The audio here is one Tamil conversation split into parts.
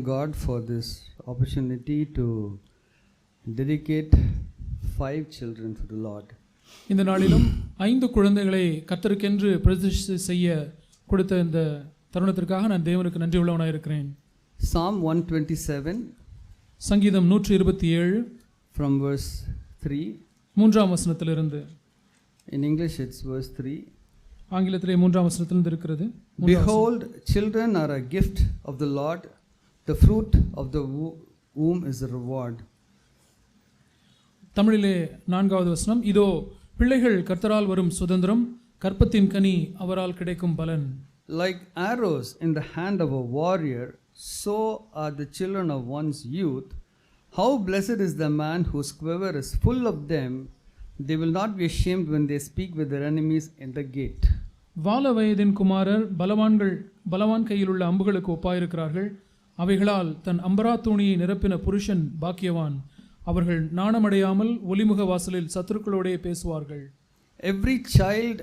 thank God for this opportunity to dedicate five children to the Lord. இந்த நாளிலும் ஐந்து குழந்தைகளை கத்தருக்கென்று பிரதிஷ்டை செய்ய கொடுத்த இந்த தருணத்திற்காக நான் தேவனுக்கு நன்றி உள்ளவனாக இருக்கிறேன் Psalm 127 சங்கீதம் நூற்றி இருபத்தி ஏழு from verse 3. மூன்றாம் வசனத்திலிருந்து In English, it's verse 3. ஆங்கிலத்திலே மூன்றாம் வசனத்திலிருந்து இருக்கிறது Behold, children are a gift of the Lord, the fruit of the wo- womb is a reward. தமிழிலே நான்காவது வசனம் இதோ பிள்ளைகள் கர்த்தரால் வரும் சுதந்திரம் கற்பத்தின் கனி அவரால் கிடைக்கும் பலன் Like arrows in the hand of a warrior, so are the children of one's youth. How blessed is the man whose quiver is full of them. They will not be ashamed when they speak with their enemies in the gate. வால வயதின் குமாரர் பலவான்கள் பலவான் கையில் உள்ள அம்புகளுக்கு ஒப்பாயிருக்கிறார்கள் அவைகளால் தன் அம்பரா தூணியை நிரப்பின புருஷன் பாக்கியவான் அவர்கள் நாணமடையாமல் ஒலிமுக வாசலில் சத்துருக்களோடே பேசுவார்கள் Every child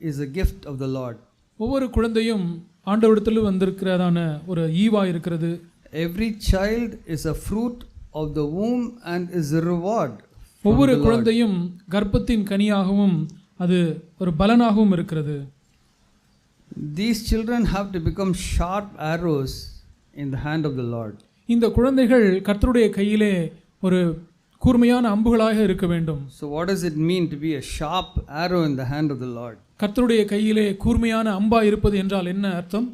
is a gift of the Lord. ஒவ்வொரு குழந்தையும் ஆண்டவரிடத்தில் வந்திருக்கிறதான ஒரு ஈவா இருக்கிறது is a fruit of the womb and is a reward. from ஒவ்வொரு. குழந்தையும் கர்ப்பத்தின் கனியாகவும் அது ஒரு பலனாகவும் இருக்கிறது These children have to become sharp arrows in the hand of the Lord. இந்த குழந்தைகள் கர்த்தருடைய கையிலே ஒரு கூர்மையான அம்புகளாக இருக்க வேண்டும் So, what does it mean to be a sharp arrow in the hand of the Lord? கர்த்தருடைய கையிலே கூர்மையான அம்பா இருப்பது என்றால் என்ன அர்த்தம்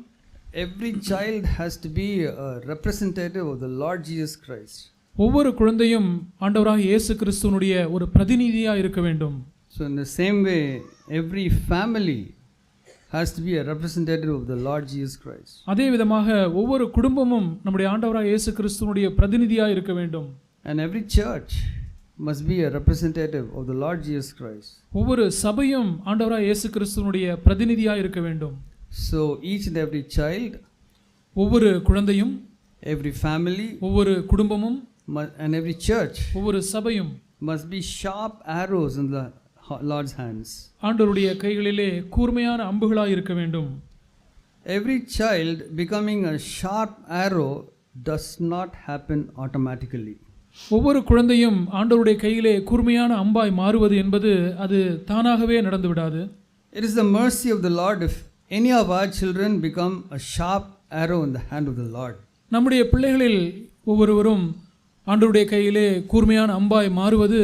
Every child has to be a representative of the Lord Jesus Christ. ஒவ்வொரு குழந்தையும் ஆண்டவராக இயேசு கிறிஸ்துவனுடைய ஒரு பிரதிநிதியாக இருக்க வேண்டும் So, in the same way, every family has to be a representative of the Lord Jesus Christ. அதே விதமாக ஒவ்வொரு குடும்பமும் நம்முடைய ஆண்டவராக இயேசு கிறிஸ்துவனுடைய பிரதிநிதியாக இருக்க வேண்டும் And every church must be a representative of the Lord Jesus Christ. ஒவ்வொரு சபையும் ஆண்டவராக இயேசு கிறிஸ்துவனுடைய பிரதிநிதியாக இருக்க வேண்டும் So, each and every child, ஒவ்வொரு குழந்தையும் every family, ஒவ்வொரு குடும்பமும் mu- and every church ஒவ்வொரு சபையும் must be sharp arrows in the Lord's hands. ஆண்டவருடைய கைகளிலே கூர்மையான அம்புகளாக இருக்க வேண்டும் Every child becoming a sharp arrow does not happen automatically. ஒவ்வொரு குழந்தையும் ஆண்டவருடைய கையிலே கூர்மையான அம்பாய் மாறுவது என்பது அது தானாகவே நடந்து விடாது It is the mercy of the Lord if any of our children become a sharp arrow in the hand of the Lord. நம்முடைய பிள்ளைகளில் ஒவ்வொருவரும் ஆண்டவருடைய கையிலே கூர்மையான அம்பாய் மாறுவது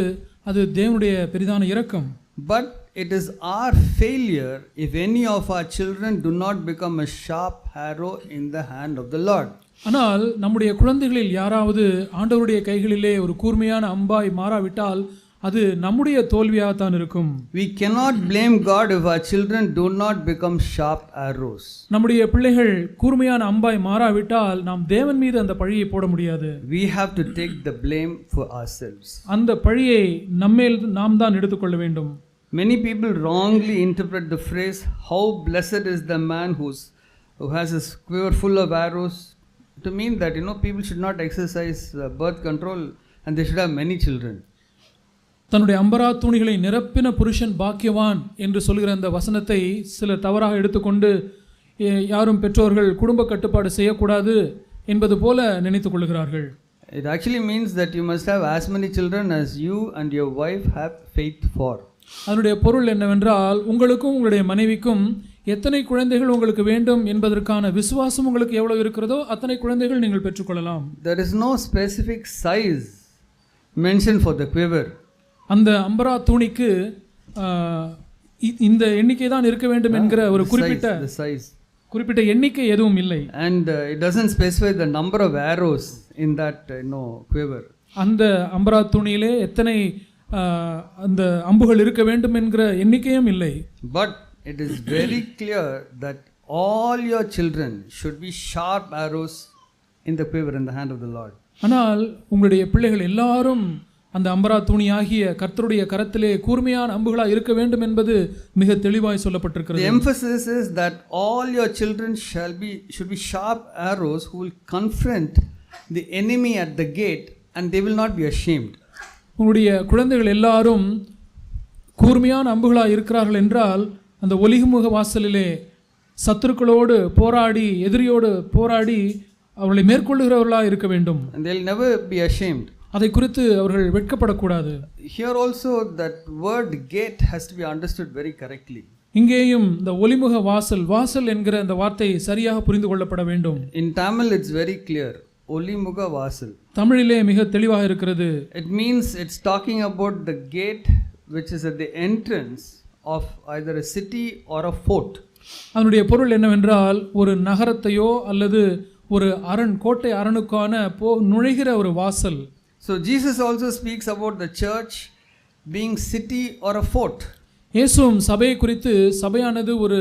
அது தேவனுடைய பெரிதான இரக்கம் But it is our failure if any of our children do not become a sharp arrow in the hand of the Lord. ஆனால் நம்முடைய குழந்தைகளில் யாராவது ஆண்டவருடைய கைகளிலே ஒரு கூர்மையான அம்பாய் மாறாவிட்டால் அது நம்முடைய தோல்வியாகத்தான் இருக்கும் We cannot blame God if our children do not become sharp arrows. நம்முடைய பிள்ளைகள் கூர்மையான அம்பாய் மாறாவிட்டால் நாம் தேவன் மீது அந்த பழியை போட முடியாது We have to take the blame for ourselves. அந்த பழியை நம்மேல் நாம் தான் எடுத்துக்கொள்ள வேண்டும் Many people wrongly interpret the phrase, How blessed is the man who's, who has his quiver full of arrows, to mean that you know people should not exercise uh, birth control and they should have many children. தன்னுடைய அம்பரா தூணிகளை நிரப்பின புருஷன் பாக்கியவான் என்று சொல்கிற அந்த வசனத்தை சிலர் தவறாக எடுத்துக்கொண்டு "ஏ, யாரும் பெற்றோர்கள் குடும்ப கட்டுப்பாடு செய்யக்கூடாது என்பது போல நினைத்துக் கொள்கிறார்கள் It actually means that you must have as many children as you and your wife have faith for. அதனுடைய பொருள் என்னவென்றால் உங்களுக்கும் உங்களுடைய மனைவிக்கும் எத்தனை குழந்தைகள் உங்களுக்கு வேண்டும் என்பதற்கான விசுவாசம் உங்களுக்கு எவ்வளவு இருக்கிறதோ அத்தனை குழந்தைகள் நீங்கள் பெற்றுக்கொள்ளலாம் There is no specific size mentioned for the quiver. அந்த அம்பரா தூணிக்கு இந்த எண்ணிக்கை தான் இருக்க வேண்டும் என்கிற ஒரு குறிப்பிட்ட size. குறிப்பிட்ட எண்ணிக்கை எதுவும் இல்லை And uh, it doesn't specify the number of arrows in that uh, you know, quiver. அந்த அம்பரா துணியிலே எத்தனை அந்த அம்புகள் இருக்க வேண்டும் என்கிற எண்ணிக்கையும் இல்லை But it is very clear that all your children should be sharp arrows in the quiver in the hand of the Lord. ஆனால் உங்களுடைய பிள்ளைகள் எல்லாரும் அந்த அம்பரா துணி ஆகிய கர்த்தருடைய கரத்திலே கூர்மையான அம்புகளாக இருக்க வேண்டும் என்பது மிக தெளிவாய் The சொல்லப்பட்டிருக்கிறது emphasis is that all your children shall be should be sharp arrows who will confront the enemy at the gate and they will not be ashamed. உங்களுடைய குழந்தைகள் எல்லாரும் கூர்மையான அம்புகளாக இருக்கிறார்கள் என்றால் அந்த ஒலிகுமுக வாசலிலே சத்துருக்களோடு போராடி எதிரியோடு போராடி அவர்களை மேற்கொள்ளுகிறவர்களாக இருக்க வேண்டும் and they'll never be ashamed. அதை குறித்து அவர்கள் வெட்கப்படக்கூடாது Here also, that word gate has to be understood very correctly. இங்கேயும் இந்த ஒலிமுக வாசல் வாசல் என்கிற அந்த வார்த்தை சரியாக புரிந்து கொள்ளப்பட வேண்டும் In Tamil, it's very clear. Olimuga Vasal. தமிழிலே மிக தெளிவாக இருக்கிறது It means it's talking about the gate which is at the entrance of either a city or a fort. அதனுடைய பொருள் என்னவென்றால் ஒரு நகரத்தையோ அல்லது ஒரு அரண் கோட்டை அரணுக்கான போ நுழைகிற ஒரு வாசல் So Jesus also speaks about the church being city or a fort. இயேசுவும் சபையை குறித்து சபையானது ஒரு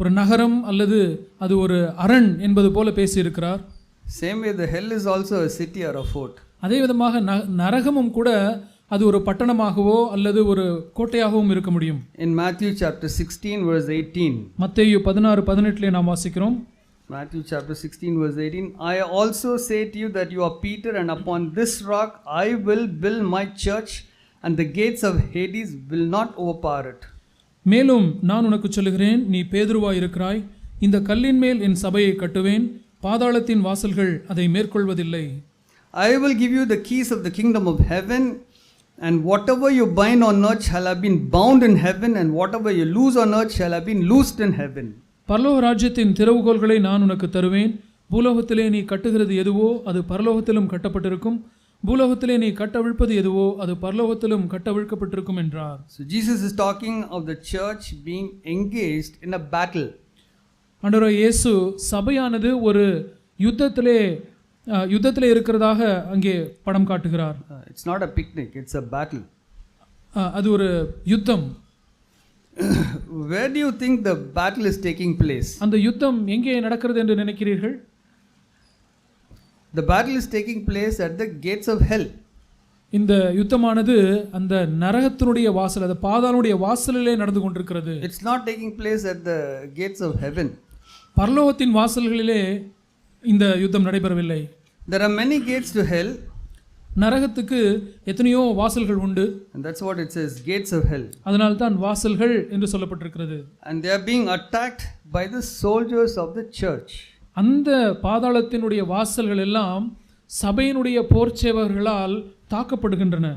ஒரு நகரம் அல்லது அது ஒரு அரண் என்பது போல பேசியிருக்கிறார் Same way, the hell is also a city or a fort. அதே விதமாக நரகமும் கூட அது ஒரு பட்டணமாகவோ அல்லது ஒரு கோட்டையாகவும் இருக்க முடியும் In Matthew chapter 16, verse 18, மத்தேயு பதினாறு பதினெட்டிலே நாம் வாசிக்கிறோம் Matthew chapter 16, verse 18, I also say to you that you are Peter, and upon this rock I will build my church, and the gates of Hades will not overpower it. மேலும் நான் உனக்கு சொல்லுகிறேன் நீ பேதுருவாய் இருக்கிறாய் இந்த கல்லின் மேல் என் சபையை கட்டுவேன் பாதாளத்தின் வாசல்கள் அதை மேற்கொள்வதில்லை I will give you the keys of the kingdom of heaven, and whatever you bind on earth shall have been bound in heaven, and whatever you loose on earth shall have been loosed in heaven. பரலோக ராஜ்யத்தின் திறவுகோல்களை நான் உனக்கு தருவேன். பூலோகத்திலே நீ கட்டுகிறது எதுவோ அது பரலோகத்திலும் கட்டப்பட்டிருக்கும். பூலோகத்திலே நீ கட்டவிழ்ப்பது எதுவோ அது பரலோகத்திலும் கட்டவிழ்க்கப்பட்டிருக்கும் என்றார். So Jesus is talking of the church being engaged in a battle. ஆண்டவராய் இயேசு சபையானது ஒரு யுத்தத்திலே யுத்தத்திலே இருக்கிறதாக அங்கே படம் காட்டுகிறார். It's not a picnic, it's a battle. அஹ், அது ஒரு யுத்தம். Where do you think the battle is taking place? அந்த யுத்தம் எங்கே நடக்கிறது என்று நினைக்கிறீர்கள் The battle is taking place at the gates of hell. இந்த யுத்தமானது அந்த நரகத்தினுடைய வாசல் அந்த பாதாளுடைய வாசலிலே நடந்து கொண்டிருக்கிறது It's not taking place at the gates of heaven. பரலோகத்தின் வாசல்களிலே இந்த யுத்தம் நடைபெறவில்லை There are many gates to hell, நரகத்துக்கு எத்தனையோ வாசல்கள் உண்டு and that's what it says gates of hell. அதனால்தான் வாசல்கள் என்று சொல்லப்பட்டிருக்கிறது And they are being attacked by the soldiers of the church. அந்த பாதாளத்தினுடைய வாசல்கள் எல்லாம் சபையினுடைய போர்ச்சேவர்களால் தாக்கப்படுகின்றன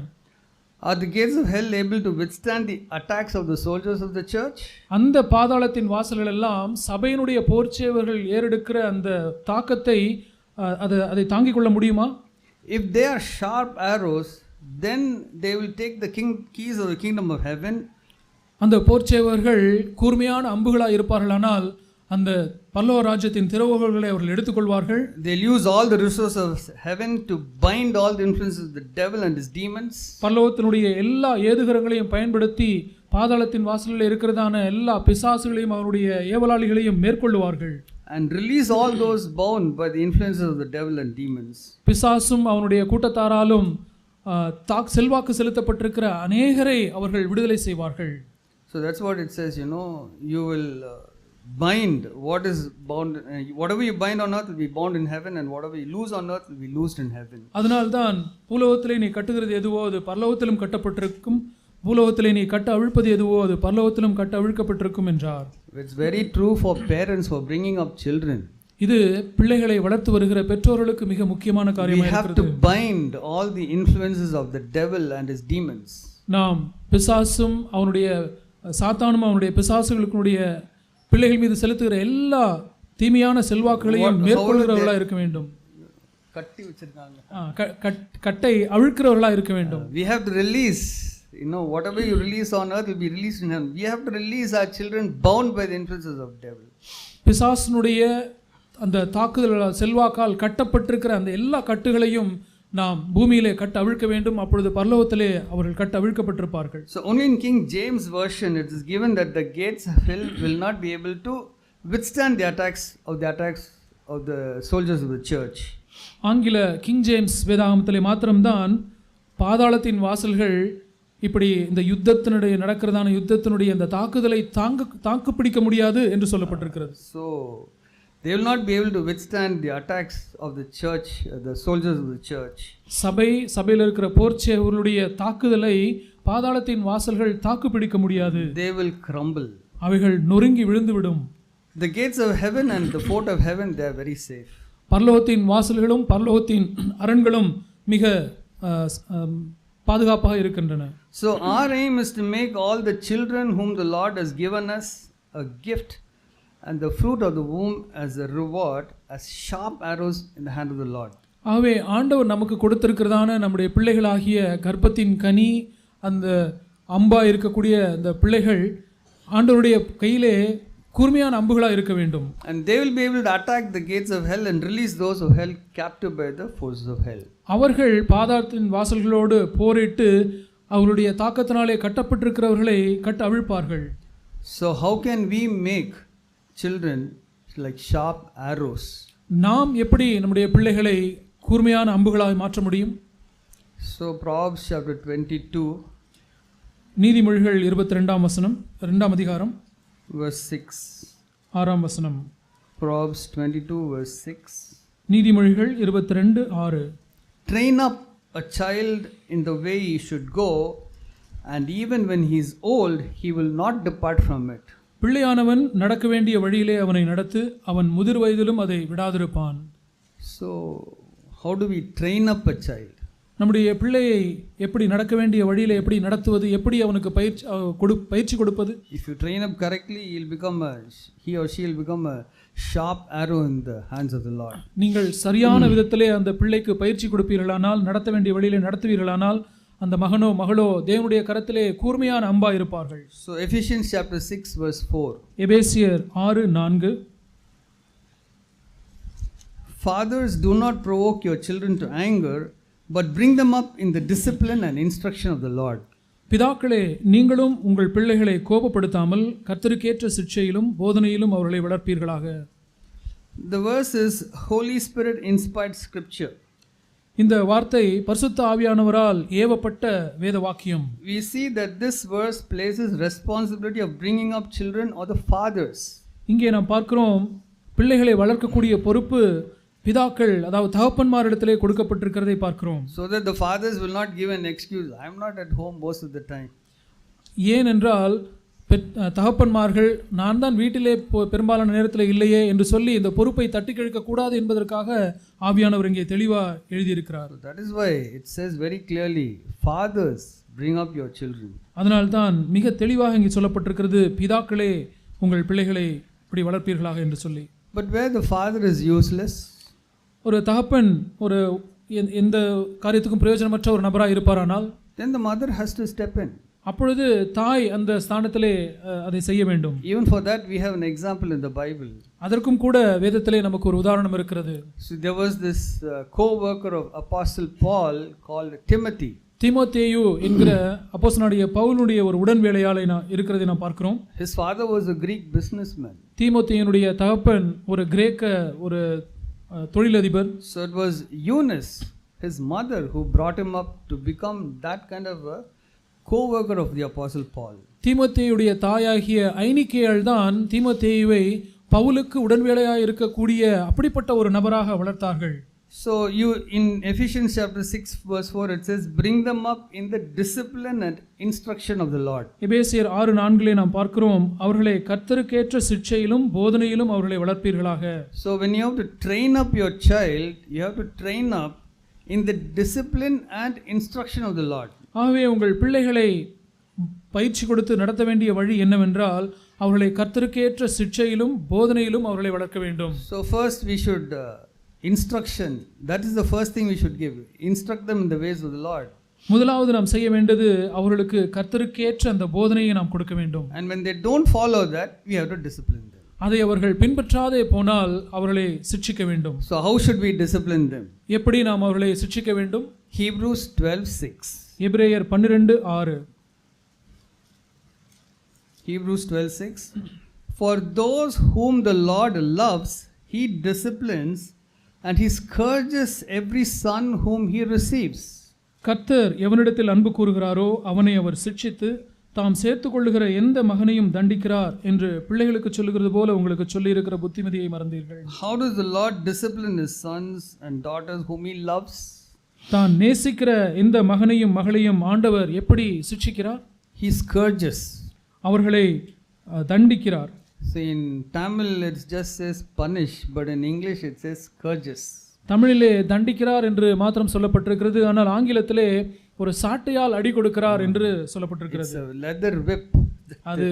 Are the gates of hell able to withstand the attacks of the soldiers of the church? அந்த பாதாளத்தின் வாசல்கள் எல்லாம் சபையினுடைய போர்ச்சேவர்கள் ஏறெடுக்கிற அந்த தாக்கத்தை அதை அதை தாங்கிக் கொள்ள முடியுமா If they are sharp arrows, then they will take the king, keys of the kingdom of heaven அந்த போர்ச்சேவர்கள் கூர்மையான அம்புகளாக இருப்பார்களானால் அந்த பல்லவ ராஜ்யத்தின் திறவுகோல்களை அவர்கள் எடுத்துக்கொள்வார்கள் They'll use all the resources of heaven to bind all the influences of the devil and his demons. பல்லவத்தினுடைய எல்லா ஏதுகரங்களையும் பயன்படுத்தி பாதாளத்தின் வாசலில் இருக்கிறதான எல்லா பிசாசுகளையும் அவருடைய ஏவலாளிகளையும் மேற்கொள்ளுவார்கள் and release all those bound by the influences of the devil and demons. பிசாசும் அவனுடைய கூட்டத்தாராலும் தாக் செல்வாக்கு செலுத்தப்பட்டிருக்கிற அநேகரை அவர்கள் விடுதலை செய்வார்கள் So that's what it says, you know, you will uh, bind what is bound, uh, whatever you bind on earth will be bound in heaven, and whatever you loose on earth will be loosed in heaven. அதனால்தான் பூலோகத்திலே நீ கட்டுகிறது எதுவோ அது பரலோகத்திலும் கட்டப்பட்டிருக்கும் பூலோகத்திலே நீ கட்ட அவிழ்ப்பது எதுவோ அது பரலோகத்திலும் கட்ட அவிழ்க்கப்பட்டிருக்கும் என்றார் It's very true for parents for bringing up children. இது பிள்ளைகளை வளர்த்து வருகிற பெற்றோர்களுக்கு மிக முக்கியமான We காரியமாக have இருக்கிறது to bind all the influences of the devil and his demons. நாம் பிசாசும் அவனுடைய சாத்தானும் அவனுடைய பிசாசுகளுக்குடைய பிள்ளைகள் மீது செலுத்துகிற எல்லா தீமையான செல்வாக்குகளையும் மேற்கொள்கிறவர்களாக இருக்க வேண்டும் கட்டி வச்சிருக்காங்க. கட்டை அவிழ்க்கிறவர்களாக இருக்க வேண்டும் We have to release, you know, whatever you release on earth will be released in heaven. We have to release our children bound by the influences of devil. பிசாசினுடைய அந்த தாக்குதல் செல்வாக்கால் கட்டப்பட்டிருக்கிற அந்த எல்லா கட்டுகளையும் நாம் பூமியிலே கட்ட அவிழ்க்க வேண்டும் அப்பொழுது பரலோகத்திலே அவர்கள் கட்ட அவிழ்க்கப்பட்டிருப்பார்கள் So only in King James version it is given that the gates of hell will not be able to withstand the attacks of the attacks of the soldiers of the church. ஆங்கில கிங் ஜேம்ஸ் வேதாகமத்திலே மாத்திரம்தான் பாதாளத்தின் வாசல்கள் இப்படி இந்த யுத்தத்தினுடைய நடக்கிறதான யுத்தத்தினுடைய அந்த தாக்குதலை தாங்க தாக்கு பிடிக்க முடியாது என்று சொல்லப்பட்டிருக்கிறது they will not be able to withstand the attacks of the church, uh, the soldiers of the church. சபை சபையில் இருக்கிற போர்ச்சேவர்களுடைய தாக்குதலை பாதாளத்தின் வாசல்கள் தாக்கு பிடிக்க முடியாது They will crumble. அவைகள் நொறுங்கி விழுந்துவிடும் The gates of heaven and the fort of heaven they are very safe. பரலோகத்தின் வாசல்களும் பரலோகத்தின் அரண்களும் மிக ஸ்- பாதுகாப்பாக இருக்கின்றன So, our aim is to make all the children whom the Lord has given us a gift and the fruit of the womb as a reward, as sharp arrows in the hand of the Lord. ஆகவே ஆண்டவர் நமக்கு கொடுத்திருக்கிறதான நம்முடைய பிள்ளைகளாகிய கர்ப்பத்தின் கனி அந்த அம்பா இருக்கக்கூடிய அந்த பிள்ளைகள் ஆண்டவருடைய கையிலே கூர்மையான அம்புகளாக இருக்க வேண்டும். And they will be able to attack the gates of hell and release those who held captive by the forces of hell. அவர்கள் பாதாளத்தின் வாசல்களோடு போரிட்டு அவர்களுடைய தாக்கத்தினாலே கட்டப்பட்டிருக்கிறவர்களை கட்ட அவிழ்ப்பார்கள். So, how can we make children like sharp arrows? நாம் எப்படி நம்முடைய பிள்ளைகளை கூர்மையான அம்புகளாக மாற்ற முடியும்? So, Proverbs chapter 22, நீதிமொழிகள் இருபத்தி ரெண்டாம் வசனம் ரெண்டாம் அதிகாரம். verse 6. ஆறாம் வசனம் Proverbs 22, verse 6. நீதிமொழிகள் இருபத்தி ரெண்டு ஆறு Train up a child in the way he should go, and even when he is old, he will not depart from it. பிள்ளையானவன் நடக்க வேண்டிய வழியிலே அவனை நடத்து அவன் முதிர் வயதிலும் அதை விடாதிருப்பான் So, how do we train up a child? நம்முடைய பிள்ளையை எப்படி நடக்க வேண்டிய வழியிலே எப்படி நடத்துவது எப்படி அவனுக்கு பயிற்சி கொடு பயிற்சி கொடுப்பது train up correctly, he'll become a he or she will become a sharp arrow in the hands of the Lord. நீங்கள் சரியான விதத்திலே அந்த பிள்ளைக்கு பயிற்சி கொடுப்பீர்களானால் நடத்த வேண்டிய வழியிலே நடத்துவீர்களானால் அந்த மகனோ மகளோ தேவனுடைய கரத்திலே கூர்மையான அம்பா இருப்பார்கள் So, Ephesians chapter 6, verse 4. எபேசியர் ஆறு நான்கு Fathers, do not provoke your children to anger, but bring them up in the discipline and instruction of the Lord. பிதாக்களே நீங்களும் உங்கள் பிள்ளைகளை கோபப்படுத்தாமல் கர்த்தருக்கேற்ற சிக்ஷையிலும் போதனையிலும் அவர்களை வளர்ப்பீர்களாக The verse is Holy Spirit inspired scripture. இந்த வார்த்தை பரிசுத்த ஆவியானவரால் ஏவப்பட்ட வேத வாக்கியம் We see that this verse places responsibility of bringing up children or the fathers. இங்கே நாம் பார்க்கிறோம் பிள்ளைகளை வளர்க்கக்கூடிய பொறுப்பு பிதாக்கள் அதாவது தகப்பன்மாரிடத்திலே கொடுக்கப்பட்டிருக்கிறதை பார்க்கிறோம் So that the fathers will not give an excuse. I'm not at home most of the time. ஏனென்றால் தகப்பன்மார்கள் நான் தான் வீட்டிலே பெரும்பாலான நேரத்தில் இல்லையே என்று சொல்லி இந்த பொறுப்பை தட்டி கழிக்கக்கூடாது என்பதற்காக ஆவியானவர் இங்கே தெளிவாக எழுதியிருக்கிறார் So that is why it says very clearly, fathers, bring up your children. அதனால்தான் மிக தெளிவாக இங்கே சொல்லப்பட்டிருக்கிறது பிதாக்களே உங்கள் பிள்ளைகளை இப்படி வளர்ப்பீர்களாக என்று சொல்லி But where the father is useless, ஒரு தகப்பன் ஒரு எந்த- காரியத்துக்கும் பிரயோஜனமற்ற ஒரு நபராக இருப்பாரானால் then the mother has to step in. அப்பொழுது தாய் அந்த ஸ்தானத்திலே அதை செய்ய வேண்டும் Even for that, we have an example in the Bible. அதற்கும் கூட வேதத்திலே நமக்கு ஒரு உதாரணம் இருக்கிறது So there was this uh, co-worker of Apostle Paul called Timothy. தீமோத்தேயு என்கிற அப்போஸ்தலனாகிய பவுலுடைய ஒரு உடன் வேலையாளை நான் இருக்கிறதை நாம் பார்க்கிறோம் His father was a Greek businessman. தீமோத்தேயனுடைய தகப்பன் ஒரு கிரேக்க ஒரு தொழிலதிபர் So it was Eunice, his mother, who brought him up to become that kind of a co-worker of the Apostle Paul. தீமோத்தேயுடைய தாயாகிய ஐனிக்கேயாள் தான் தீமோத்தேயுவை பவுலுக்கு உடன்வேலையாக இருக்கக்கூடிய அப்படிப்பட்ட ஒரு நபராக வளர்த்தார்கள் So you in Ephesians chapter 6 verse 4 it says bring them up in the discipline and instruction of the Lord. எபேசியர் ஆறு நான்கிலே நாம் பார்க்கிறோம் அவர்களை கர்த்தருக்கேற்ற சிக்ஷையிலும் போதனையிலும் அவர்களை வளர்ப்பீர்களாக So when you have to train up your child, you have to train up in the discipline and instruction of the Lord. ஆகவே உங்கள் பிள்ளைகளை பயிற்சி கொடுத்து நடத்த வேண்டிய வழி என்னவென்றால் அவர்களை கர்த்தருக்கேற்ற சிக்ஷையிலும் போதனையிலும் அவர்களை வளர்க்க வேண்டும் So first we should uh, instruction. That is the first thing we should give. Instruct them in the ways of the Lord. முதலாவது நாம் செய்ய வேண்டியது அவர்களுக்கு கர்த்தருக்கேற்ற அந்த போதனையை நாம் கொடுக்க வேண்டும் And when they don't follow that, we have to discipline them. அதை அவர்கள் பின்பற்றாதே போனால் அவர்களை சிட்சிக்க வேண்டும் So how should we discipline them? எப்படி நாம் அவர்களை சிட்சிக்க வேண்டும் Hebrews 12:6. எபிரேயர் பன்னிரெண்டு ஆறு Hebrews 12:6 For those whom the Lord loves he disciplines and he scourges every son whom he receives. கர்த்தர் எவனிடத்தில் அன்பு கூறுகிறாரோ அவனை அவர் சிட்சித்து தாம் சேர்த்துக் கொள்ளுகிற எந்த மகனையும் தண்டிக்கிறார் என்று பிள்ளைகளுக்கு சொல்லுகிறது போல உங்களுக்கு சொல்லியிருக்கிற புத்திமதியை மறந்தீர்கள். How does the Lord discipline his sons and daughters whom he loves? தான் நேசிக்கிற எந்த மகனையும் மகளையும் ஆண்டவர் எப்படி சிட்சிக்கிறார்? He scourges. அவர்களை தண்டிக்கிறார். So in Tamil it just says punish, but in English it says scourges. தமிழிலே தண்டிக்கிறார் என்று மாத்திரம் சொல்லப்பட்டிருக்கிறது ஆனால் ஆங்கிலத்திலே ஒரு சாட்டையால் அடி கொடுக்கிறார் என்று சொல்லப்பட்டிருக்கிறது leather whip. அது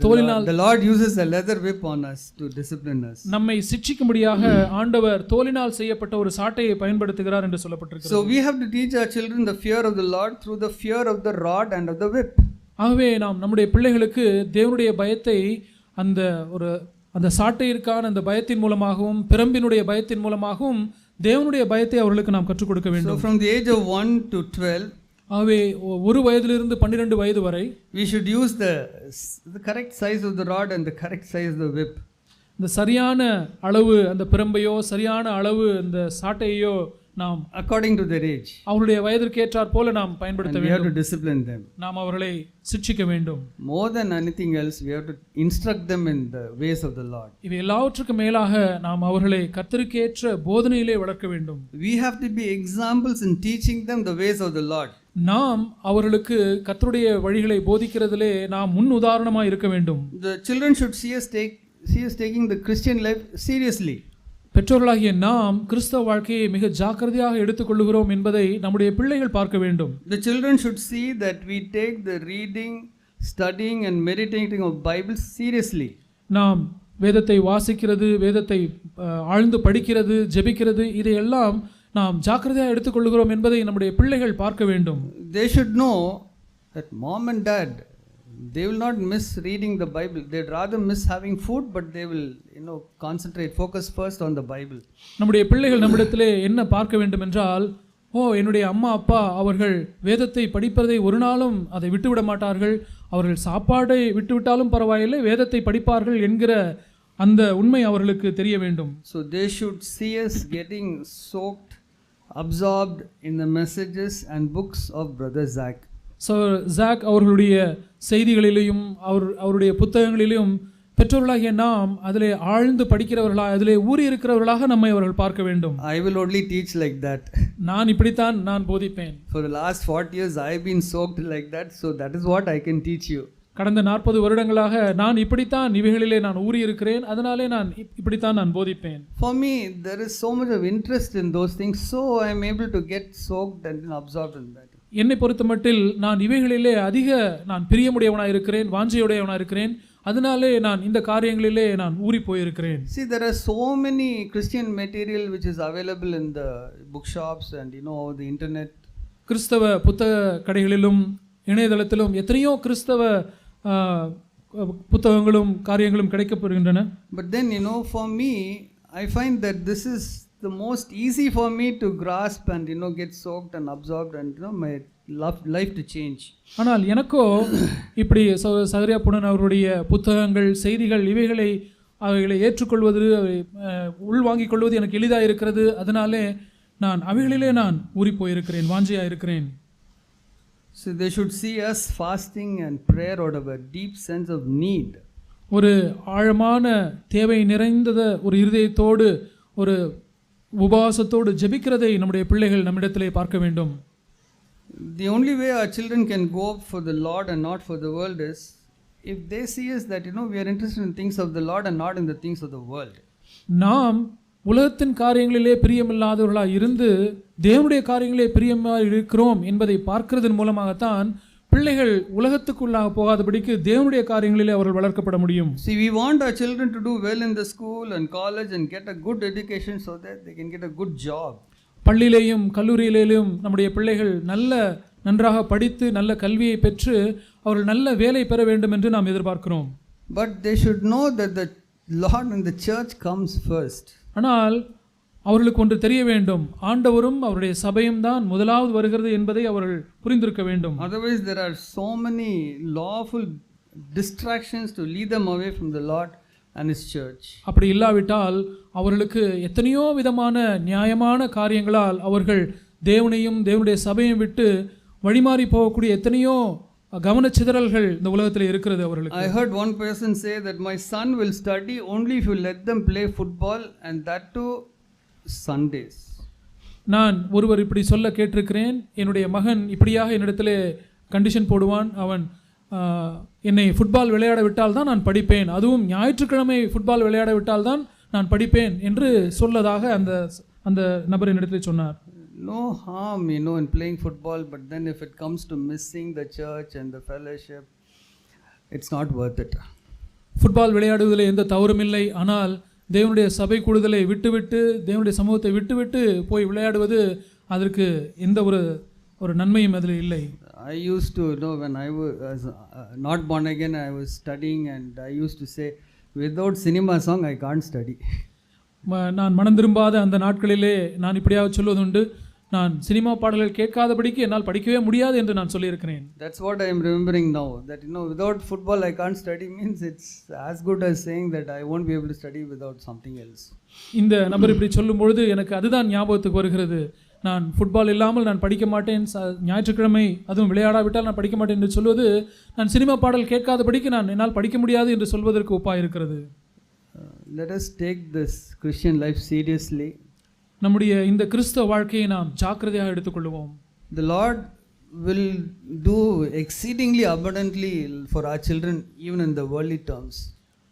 The Lord, the Lord uses a leather whip on us to discipline us. நம்மை சிட்சிக்கும்படியாக ஆண்டவர் தோலினால் செய்யப்பட்ட ஒரு சாட்டையை பயன்படுத்துகிறார் என்று சொல்லப்பட்டிருக்கிறது So we have to teach our children the fear of the Lord through the fear of the rod and of the whip. ஆகவே நாம் நம்முடைய பிள்ளைகளுக்கு தேவனுடைய பயத்தை அந்த ஒரு அந்த சாட்டையிற்கான அந்த பயத்தின் மூலமாகவும் பிரம்பினுடைய பயத்தின் மூலமாகவும் தேவனுடைய பயத்தை அவர்களுக்கு நாம் கற்றுக் கொடுக்க வேண்டும் from the age of 1 to 12, ஆகவே ஒரு வயதிலிருந்து பன்னிரண்டு வயது வரை we should use the, the correct size of the rod and the correct size of the whip. இந்த சரியான அளவு அந்த பிரம்பையோ சரியான அளவு அந்த சாட்டையோ நாம் according to their age. அவருடைய வயதிற்கு ஏற்றாற் போல நாம் பயன்படுத்த And we have வேண்டும் to discipline them. நாம் அவர்களை சிட்சிக்க வேண்டும் More than anything else, we have to instruct them in the ways of the Lord. இவை எல்லாவற்றுக்கும் மேலாக நாம் அவர்களை கர்த்தருக்கேற்ற போதனையிலே வளர்க்க வேண்டும் We have to be examples in teaching them the ways of the Lord. நாம் அவர்களுக்கு கர்த்தருடைய வழிகளை போதிக்கிறதிலே நாம் முன் உதாரணமாக இருக்க வேண்டும் The children should see us take see us taking the Christian life seriously. பெற்றோர்களாகிய நாம் கிறிஸ்தவ வாழ்க்கையை மிக ஜாக்கிரதையாக எடுத்துக்கொள்ளுகிறோம் என்பதை நம்முடைய பிள்ளைகள் பார்க்க வேண்டும் The children should see that we take the reading, studying, and meditating of Bible seriously. நாம் வேதத்தை வாசிக்கிறது வேதத்தை ஆழ்ந்து படிக்கிறது ஜெபிக்கிறது இதையெல்லாம் நாம் ஜாக்கிரதையாக எடுத்துக்கொள்கிறோம் என்பதை நம்முடைய பிள்ளைகள் பார்க்க வேண்டும் They should know that mom and dad, they will not miss reading the Bible. They'd rather miss having food, but they will, you know, concentrate, focus first on the Bible. நம்முடைய பிள்ளைகள் நம்மிடத்திலே என்ன பார்க்க வேண்டும் என்றால் ஓ என்னுடைய அம்மா அப்பா அவர்கள் வேதத்தை படிப்பதை ஒரு நாளும் அதை விட்டுவிட மாட்டார்கள் அவர்கள் சாப்பாடை விட்டுவிட்டாலும் பரவாயில்லை வேதத்தை படிப்பார்கள் என்கிற அந்த உண்மை அவர்களுக்கு தெரிய வேண்டும் So they should see us getting soaked, absorbed in the messages and books of Brother Zach. so Jack அவர்களுடைய செய்திகளிலும் அவர் அவருடைய புத்தகங்களிலும் பெற்றோர்களாகிய நாம் அதிலே ஆழ்ந்து படிக்கிறவர்களாக அதிலே ஊறி இருக்கிறவர்களாக நம்மை அவர்கள் பார்க்க வேண்டும் I will only teach like that. நான் இப்படித்தான் நான் போதிப்பேன் For the last 40 years, I've been soaked like that, so that is what I can teach you. கடந்த நாற்பது வருடங்களாக நான் இப்படித்தான் இவைகளிலே நான் ஊறி இருக்கிறேன் அதனாலே நான் இப்- இப்படித்தான் நான் போதிப்பேன் For me, there is so much of interest in those things, so I am able to get soaked and absorbed in that. என்னை பொறுத்தமட்டில் நான் இவைகளிலே அதிக நான் பிரியமுடையவனாக இருக்கிறேன் வாஞ்சையுடையவனாக இருக்கிறேன். அதனாலே நான் இந்த காரியங்களிலே நான் ஊறி போயிருக்கிறேன். See, there are so many Christian material which is available in the bookshops and you know the internet. கிறிஸ்தவ புத்தக கடைகளிலும் இணையதளத்திலும் எத்தனையோ கிறிஸ்தவ புத்தகங்களும் காரியங்களும் கிடைக்கப்படுகின்றன But then, you know, for me, I find that this is the most easy for me to grasp and you know get soaked and absorbed and you know my love, life to change. ஆனால் எனக்கோ இப்படி ச- சகரியா புனன் அவருடைய புத்தகங்கள் செய்திகள் இவைகளை அவைகளை ஏற்றுக்கொள்வது அவை, உள்வாங்கிக் கொள்வது எனக்கு எளிதாக இருக்கிறது அதனாலே நான் அவைகளிலே நான் ஊறி போயிருக்கிறேன் வாஞ்சியாக இருக்கிறேன் So they should see us fasting and prayer out of a deep sense of need. ஒரு ஆழமான தேவை நிறைந்தத ஒரு இருதயத்தோடு ஒரு உபவாசத்தோடு ஜெபிக்கிறதை நம்முடைய பிள்ளைகள் நம்மிடத்திலே பார்க்க வேண்டும் The only way our children can go for the Lord and not for the world is if they see us that you know we are interested in things of the Lord and not in the things of the world. நாம் உலகத்தின் காரியங்களிலே பிரியமில்லாதவர்களாக இருந்து தேவனுடைய காரியங்களிலே பிரியமாக இருக்கிறோம் என்பதை பார்க்கிறதன் மூலமாகத்தான் பிள்ளைகள் உலகத்துக்குள்ளாக போகாதபடிக்கு தேவனுடைய காரியங்களிலே அவர்கள் வளர்க்கப்பட முடியும் See, we want our children to do well in the school and college and get a good education so that they can get a good job. பள்ளியிலேயும் கல்லூரியிலேயும் நம்முடைய பிள்ளைகள் நல்ல நன்றாக படித்து நல்ல கல்வியை பெற்று அவர்கள் நல்ல வேலை பெற வேண்டும் என்று நாம் எதிர்பார்க்கிறோம் But they should know that the Lord and the church comes first. ஆனால் அவர்களுக்கு ஒன்று தெரிய வேண்டும். ஆண்டவரும் அவருடைய சபையும் தான் முதலாவது வருகிறது என்பதை அவர்கள் புரிந்திருக்க வேண்டும். Otherwise, there are so many lawful distractions to lead them away from the Lord and His church. அப்படி இல்லாவிட்டால் அவர்களுக்கு எத்தனையோ விதமான நியாயமான காரியங்களால் அவர்கள் தேவனையும் தேவனுடைய சபையும் விட்டு வழிமாறி போகக்கூடிய எத்தனையோ கவனச்சிதறல்கள் இந்த உலகத்தில் இருக்கிறது அவர்களுக்கு. I heard one person say that my son will study only if you let them play football and that too Sundays. நான் ஒருவர் இப்படி சொல்ல கேட்டிருக்கிறேன். என்னுடைய மகன் இப்படியாக என்னிடத்திலே கண்டிஷன் போடுவான். அவன் என்னை ஃபுட்பால் விளையாட விட்டால் தான் நான் படிப்பேன். அதுவும் ஞாயிற்றுக்கிழமை ஃபுட்பால் விளையாட விட்டால் தான் நான் படிப்பேன் என்று சொல்லதாக அந்த அந்த நபர் என்னிடத்தில் சொன்னார். No harm, you know, in playing football, but then if it comes to missing the church and the fellowship, it's not worth it. Football விளையாடுவதில் எந்த தவறும் இல்லை. ஆனால் தேவனுடைய சபை கூடுதலை விட்டுவிட்டு தேவனுடைய சமூகத்தை விட்டுவிட்டு போய் விளையாடுவது அதற்கு எந்த ஒரு ஒரு நன்மையும் அதில் இல்லை I used to, you know, when I was uh, not born again, I was studying, and I used to say, without cinema song, I can't study. ம- நான் மனம் திரும்பாத அந்த நாட்களிலே நான் இப்படியாக சொல்வதுண்டு நான் சினிமா பாடல்கள் கேட்காதபடிக்கு என்னால் படிக்கவே முடியாது என்று நான் சொல்லியிருக்கிறேன் That's what I am remembering now. That, you know, without football, I can't study means it's as good as saying that I won't be able to study without something else. இந்த நபர் இப்படி சொல்லும் பொழுது எனக்கு அதுதான் ஞாபகத்துக்கு வருகிறது நான் ஃபுட்பால் இல்லாமல் நான் படிக்க மாட்டேன் ஞாயிற்றுக்கிழமை அதுவும் விளையாடாவிட்டால் நான் படிக்க மாட்டேன் என்று சொல்வது நான் சினிமா பாடல் கேட்காதபடிக்கு நான் என்னால் படிக்க முடியாது என்று சொல்வதற்கு ஒப்பாக இருக்கிறது let us take this Christian life seriously. நம்முடைய இந்த கிறிஸ்தவ வாழ்க்கையை நாம் ஜாக்கிரதையாக எடுத்துக்கொள்வோம் The Lord will do exceedingly abundantly for our children, even in the worldly terms.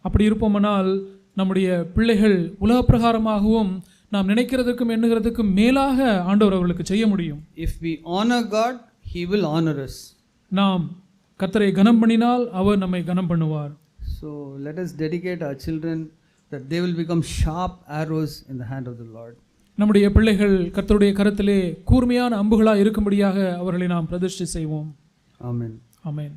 அப்படி இருப்போமானால் நம்முடைய பிள்ளைகள் உலக பிரகாரமாகவும் நாம் நினைக்கிறதுக்கும் எண்ணுகிறதுக்கும் மேலாக ஆண்டவர் அவர்களுக்கு செய்ய முடியும் If we honor God, He will honor us. நாம் கத்தரை கனம் பண்ணினால் அவர் நம்மை கனம் பண்ணுவார் So let us dedicate our children that they will become sharp arrows in the hand of the Lord. நம்முடைய பிள்ளைகள் கர்த்தருடைய கரத்திலே கூர்மையான அம்புகளாக இருக்கும்படியாக அவர்களை நாம் பிரதிஷ்டை செய்வோம் Amen. ஆமென்